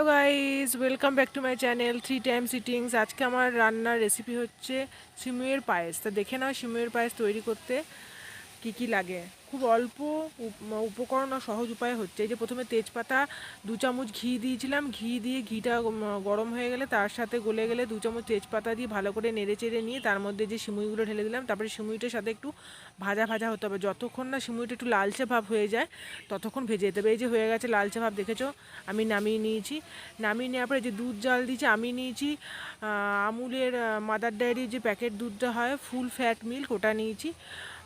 Hello guys welcome back to my channel three time sittings আজকে আমার রান্নার recipe হচ্ছে সিমুয়ের পায়েস। তা দেখে নাও সিমুয়ের পায়েস তৈরি করতে। কি কি লাগে? খুব অল্প উপকরণ আর সহজ উপায় হচ্ছে। এই যে প্রথমে তেজপাতা দু চামচ ঘি দিয়েছিলাম। ঘি দিয়ে ঘিটা গরম হয়ে গেলে তার সাথে গলে গেলে দু চামচ তেজপাতা দিয়ে ভালো করে নেড়ে চেড়ে নিয়ে তার মধ্যে যে সিমুইগুলো ঢেলে দিলাম, তারপরে সিমুইটার সাথে একটু ভাজা ভাজা হতে হবে। যতক্ষণ না সিমুইটা একটু লালচে ভাব হয়ে যায়, ততক্ষণ ভেজে যেতে হবে। এই যে হয়ে গেছে লালচে ভাব, দেখেছ? আমি নামিয়ে নিয়েছি। নামিয়ে নেওয়ার পরে যে দুধ জাল দিয়েছি, আমি নিয়েছি আমুলের মাদার ডায়েরির যে প্যাকেট দুধটা হয়, ফুল ফ্যাট মিল্ক, ওটা নিয়েছি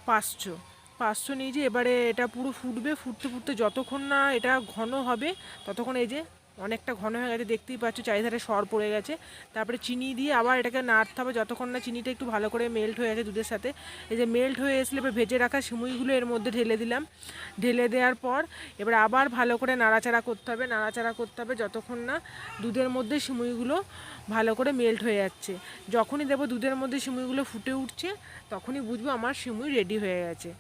পাঁচশো। পাঁচশো নিয়েছি এবারে এটা পুরো ফুটবে, ফুটতে ফুটতে যতক্ষণ না এটা ঘন হবে, ততক্ষণ এই যে অনেকটা ঘন হয়ে গেছে, দেখতেই পাচ্ছ, চারিধারে সর পড়ে গেছে। তারপরে চিনি দিয়ে আবার এটাকে নাড়তে হবে, যতক্ষণ না চিনিটা একটু ভালো করে মেল্ট হয়ে গেছে দুধের সাথে। এই যে মেল্ট হয়ে আসলে এবার ভেজে রাখা সিমুইগুলো এর মধ্যে ঢেলে দিলাম। ঢেলে দেওয়ার পর এবার আবার ভালো করে নাড়াচাড়া করতে হবে, নাড়াচাড়া করতে হবে, যতক্ষণ না দুধের মধ্যে সিমুইগুলো ভালো করে মেল্ট হয়ে যাচ্ছে। যখনই দেবো দুধের মধ্যে সিমুইগুলো ফুটে উঠছে, তখনই বুঝব আমার সিমুই রেডি হয়ে গেছে।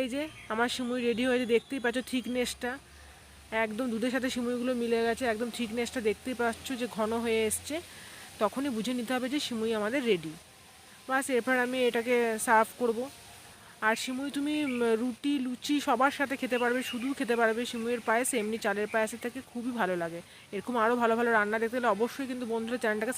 এই যে, আমার সিমুই রেডি হয়েছে, দেখতেই পাচ্ছ থিকনেসটা একদম দুধের সাথে সিমুইগুলো মিলে গেছে, একদম থিকনেসটা দেখতেই পাচ্ছ যে ঘন হয়ে এসছে। তখনই বুঝে নিতে হবে যে সিমুই আমাদের রেডি বাস, এরপর আমি এটাকে সার্ভ করব। আর সিমুই তুমি রুটি, লুচি সবার সাথে খেতে পারবে, শুধু খেতে পারবে সিমুইয়ের পায়েস, এমনি চালের পায়েসের থেকে খুবই ভালো লাগে। এরকম আরও ভালো ভালো রান্না দেখতে হলে অবশ্যই কিন্তু বন্ধুরা চ্যানেলটাকে